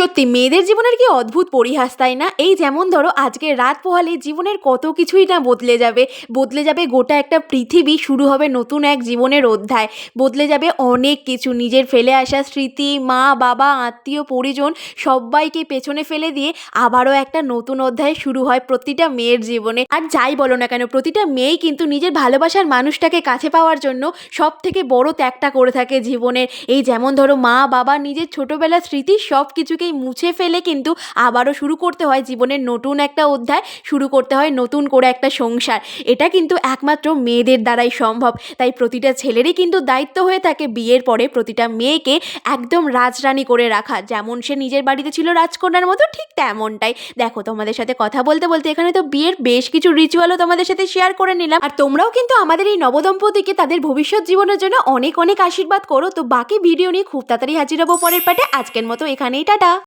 সত্যি, মেয়েদের জীবনের কি অদ্ভুত পরিহাস, তাই না? এই যেমন ধরো, আজকে রাত পোহালে জীবনের কত কিছুই না বদলে যাবে। বদলে যাবে গোটা একটা পৃথিবী, শুরু হবে নতুন এক জীবনের অধ্যায়। বদলে যাবে অনেক কিছু, নিজের ফেলে আসা স্মৃতি, মা, বাবা, আত্মীয়, পরিজন, সবাইকে পেছনে ফেলে দিয়ে আবারও একটা নতুন অধ্যায় শুরু হয় প্রতিটা মেয়ের জীবনে। আর যাই বলো না কেন, প্রতিটা মেয়েই কিন্তু নিজের ভালোবাসার মানুষটাকে কাছে পাওয়ার জন্য সব থেকে বড় ত্যাগটা করে থাকে জীবনের। এই যেমন ধরো, মা, বাবা, নিজের ছোটোবেলার স্মৃতি সব কিছুকেই মুছে ফেলে কিন্তু আবারও শুরু করতে হয় জীবনের নতুন একটা অধ্যায়, শুরু করতে হয় নতুন করে একটা সংসার। এটা কিন্তু একমাত্র মেয়েদের দ্বারাই সম্ভব। তাই প্রতিটা ছেলেরই কিন্তু দায়িত্ব হয়ে থাকে বিয়ের পরে প্রতিটা মেয়েকে একদম রাজরানী করে রাখা। যেমন সে নিজের বাড়িতে ছিল রাজকন্যার মতো, ঠিক তেমনটাই। দেখো, তোমাদের সাথে কথা বলতে বলতে এখানে তো বিয়ের বেশ কিছু রিচুয়ালও তোমাদের সাথে শেয়ার করে নিলাম। আর তোমরাও কিন্তু আমাদের এই নবদম্পতিকে তাদের ভবিষ্যৎ জীবনের জন্য অনেক অনেক আশীর্বাদ করো। তো বাকি ভিডিও নিয়ে খুব তাড়াতাড়ি হাজির হব পরের পাটে আজকের মতো এখানেই, টাটা!